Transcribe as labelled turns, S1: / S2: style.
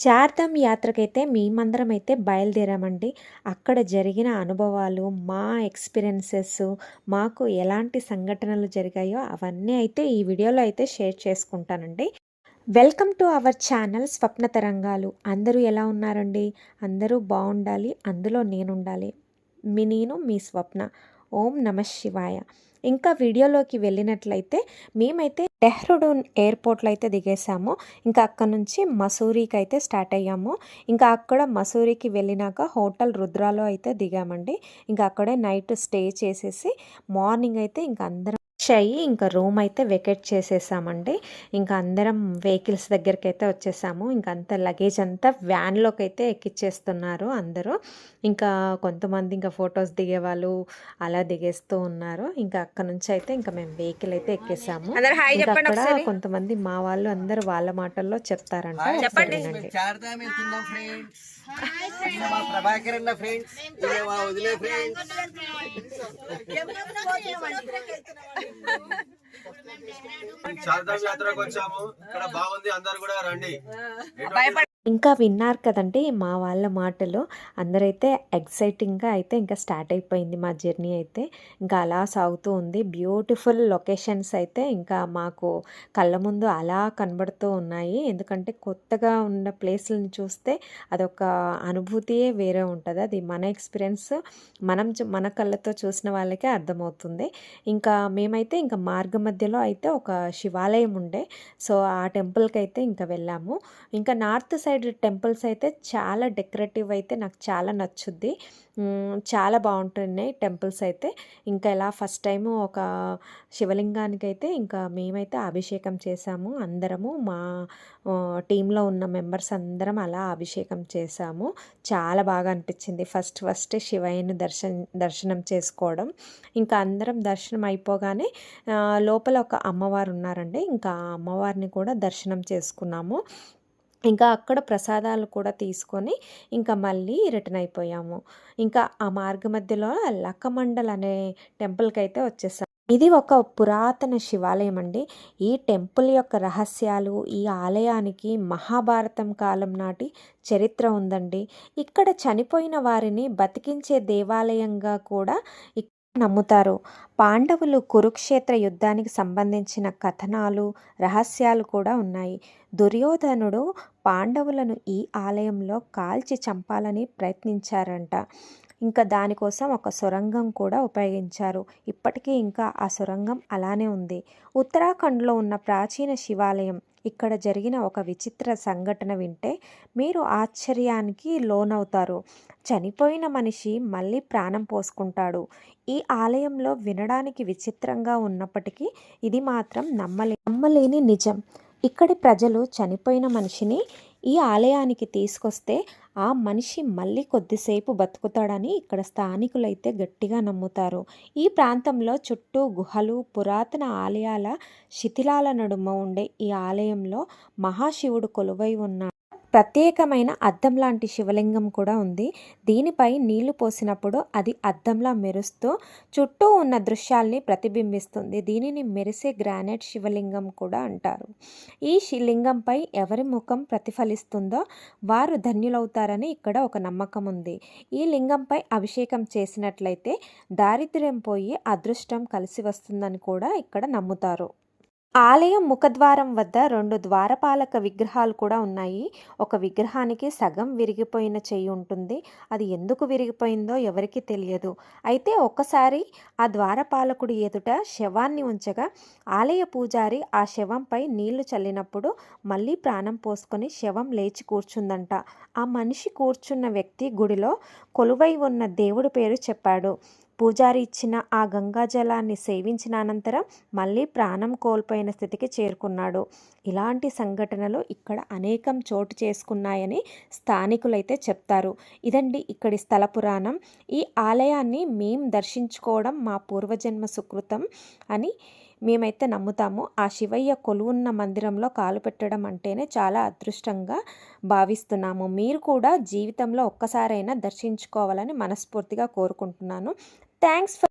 S1: చార్ధామ్ యాత్రకైతే మేమందరం అయితే బయలుదేరామండి. అక్కడ జరిగిన అనుభవాలు మా ఎక్స్పీరియన్సెస్ మాకు ఎలాంటి సంఘటనలు జరిగాయో అవన్నీ అయితే ఈ వీడియోలో అయితే షేర్ చేసుకుంటానండి. Welcome to our channel Swapna Tarangalu. అందరూ ఎలా ఉన్నారండి? అందరూ బాగుండాలి. అందులో నేను ఉండాలి మీ నేను మీ స్వప్న. ఓం నమ శివాయ. ఇంకా వీడియోలోకి వెళ్ళినట్లయితే మేమైతే డెహ్రాడూన్ ఎయిర్పోర్ట్లో అయితే దిగేసాము. ఇంకా అక్కడ నుంచి మసూరికి అయితే స్టార్ట్ అయ్యాము. ఇంకా అక్కడ మసూరికి వెళ్ళినాక హోటల్ రుద్రాలో అయితే దిగామండి. ఇంకా అక్కడే నైట్ స్టే చేసేసి మార్నింగ్ అయితే ఇంకా అందరం అయ్యి ఇంకా రూమ్ అయితే వెకేట్ చేసేసామండి. ఇంకా అందరం వెహికల్స్ దగ్గరికి అయితే వచ్చేసాము. ఇంకా అంత లగేజ్ అంతా వ్యాన్లోకి అయితే ఎక్కిచ్చేస్తున్నారు అందరూ. ఇంకా కొంతమంది ఇంకా ఫొటోస్ దిగేవాళ్ళు అలా దిగేస్తూ ఉన్నారు. ఇంకా అక్కడ నుంచి అయితే ఇంకా మేము వెహికల్ అయితే ఎక్కేసాము.
S2: అందరూ హాయ్
S1: ఇంకా
S2: చెప్పండి
S1: అక్కడ కొంతమంది మా వాళ్ళు అందరూ వాళ్ళ మాటల్లో చెప్తారంట.
S2: చెప్పండి.
S3: చార్ధామ్ యాత్రకు వచ్చాము. ఇక్కడ బాగుంది. అందరు కూడా రండి.
S1: ఇంకా విన్నారు కదండి మా వాళ్ళ మాటలు. అందరైతే ఎగ్జైటింగ్గా అయితే ఇంకా స్టార్ట్ అయిపోయింది మా జర్నీ అయితే. ఇంకా అలా సాగుతూ ఉంది. బ్యూటిఫుల్ లొకేషన్స్ అయితే ఇంకా మాకు కళ్ళ ముందు అలా కనబడుతూ ఉన్నాయి. ఎందుకంటే కొత్తగా ఉన్న ప్లేస్లను చూస్తే అదొక అనుభూతియే వేరే ఉంటుంది. అది మన ఎక్స్పీరియన్స్ మనం మన కళ్ళతో చూసిన వాళ్ళకే అర్థమవుతుంది. ఇంకా మేమైతే ఇంకా మార్గ మధ్యలో అయితే ఒక శివాలయం ఉండే. సో ఆ టెంపుల్కి అయితే ఇంకా వెళ్ళాము. ఇంకా నార్త్ సైడ్ టెంపుల్స్ అయితే చాలా డెకరేటివ్ అయితే నాకు చాలా నచ్చుద్ది. చాలా బాగుంటున్నాయి టెంపుల్స్ అయితే. ఇంకా ఇలా ఫస్ట్ టైం ఒక శివలింగానికి అయితే ఇంకా మేమైతే అభిషేకం చేసాము. అందరము మా టీంలో ఉన్న మెంబర్స్ అందరం అలా అభిషేకం చేసాము. చాలా బాగా అనిపించింది. ఫస్ట్ ఫస్ట్ శివయ్యను దర్శన దర్శనం చేసుకోవడం. ఇంకా అందరం దర్శనం అయిపోగానే లోపల ఒక అమ్మవారు ఉన్నారండి. ఇంకా ఆ అమ్మవారిని కూడా దర్శనం చేసుకున్నాము. ఇంకా అక్కడ ప్రసాదాలు కూడా తీసుకొని ఇంకా మళ్ళీ రిటర్న్ అయిపోయాము. ఇంకా ఆ మార్గ మధ్యలో లక్కమండల్ అనే టెంపుల్కి అయితే వచ్చేసాం. ఇది ఒక పురాతన శివాలయం అండి. ఈ టెంపుల్ యొక్క రహస్యాలు ఈ ఆలయానికి మహాభారతం కాలం నాటి చరిత్ర ఉందండి. ఇక్కడ చనిపోయిన వారిని బతికించే దేవాలయంగా కూడా నమ్ముతారు. పాండవులు కురుక్షేత్ర యుద్ధానికి సంబంధించిన కథనాలు రహస్యాలు కూడా ఉన్నాయి. దుర్యోధనుడు పాండవులను ఈ ఆలయంలో కాల్చి చంపాలని ప్రయత్నించారంట. ఇంకా దానికోసం ఒక సొరంగం కూడా ఉపయోగించారు. ఇప్పటికీ ఇంకా ఆ సొరంగం అలానే ఉంది. ఉత్తరాఖండ్లో ఉన్న ప్రాచీన శివాలయం ఇక్కడ జరిగిన ఒక విచిత్ర సంఘటన వింటే మీరు ఆశ్చర్యానికి లోనవుతారు. చనిపోయిన మనిషి మళ్ళీ ప్రాణం పోసుకుంటాడు. ఈ ఆలయంలో వినడానికి విచిత్రంగా ఉన్నప్పటికీ ఇది మాత్రం నమ్మలే నమ్మలేని నిజం. ఇక్కడి ప్రజలు చనిపోయిన మనిషిని ఈ ఆలయానికి తీసుకొస్తే ఆ మనిషి మళ్ళీ కొద్దిసేపు బతుకుతాడని ఇక్కడ స్థానికులైతే గట్టిగా నమ్ముతారు. ఈ ప్రాంతంలో చుట్టూ గుహలు పురాతన ఆలయాల శిథిలాల నడుమ ఉండే ఈ ఆలయంలో మహాశివుడు కొలువై ఉన్నాడు. ప్రత్యేకమైన అద్దం లాంటి శివలింగం కూడా ఉంది. దీనిపై నీళ్ళు పోసినప్పుడు అది అద్దంలా మెరుస్తూ చుట్టూ ఉన్న దృశ్యాల్ని ప్రతిబింబిస్తుంది. దీనిని మెరిసే గ్రానైట్ శివలింగం కూడా అంటారు. ఈ శివలింగంపై ఎవరి ముఖం ప్రతిఫలిస్తుందో వారు ధన్యులవుతారని ఇక్కడ ఒక నమ్మకం ఉంది. ఈ లింగంపై అభిషేకం చేసినట్లయితే దారిద్ర్యం పోయి అదృష్టం కలిసి వస్తుందని కూడా ఇక్కడ నమ్ముతారు. ఆలయం ముఖద్వారం వద్ద రెండు ద్వారపాలక విగ్రహాలు కూడా ఉన్నాయి. ఒక విగ్రహానికి సగం విరిగిపోయిన చెయ్యి ఉంటుంది. అది ఎందుకు విరిగిపోయిందో ఎవరికీ తెలియదు. అయితే ఒక్కసారి ఆ ద్వారపాలకుడి ఎదుట శవాన్ని ఉంచగా ఆలయ పూజారి ఆ శవంపై నీళ్ళు చల్లినప్పుడు మళ్ళీ ప్రాణం పోసుకొని శవం లేచి కూర్చుందంట. ఆ మనిషి కూర్చున్న వ్యక్తి గుడిలో కొలువై ఉన్న దేవుడి పేరు చెప్పాడు. పూజారి ఇచ్చిన ఆ గంగా జలాన్ని సేవించిన అనంతరం మళ్ళీ ప్రాణం కోల్పోయిన స్థితికి చేరుకున్నాడు. ఇలాంటి సంఘటనలు ఇక్కడ అనేకం చోటు చేసుకున్నాయని స్థానికులైతే చెప్తారు. ఇదండి ఇక్కడి స్థల పురాణం. ఈ ఆలయాన్ని మేం దర్శించుకోవడం మా పూర్వజన్మ సుకృతం అని మేమైతే నమ్ముతాము. ఆ శివయ్య కొలువున్న మందిరంలో కాలు పెట్టడం అంటేనే చాలా అదృష్టంగా భావిస్తున్నాము. మీరు కూడా జీవితంలో ఒక్కసారైనా దర్శించుకోవాలని మనస్ఫూర్తిగా కోరుకుంటున్నాను. Thanks for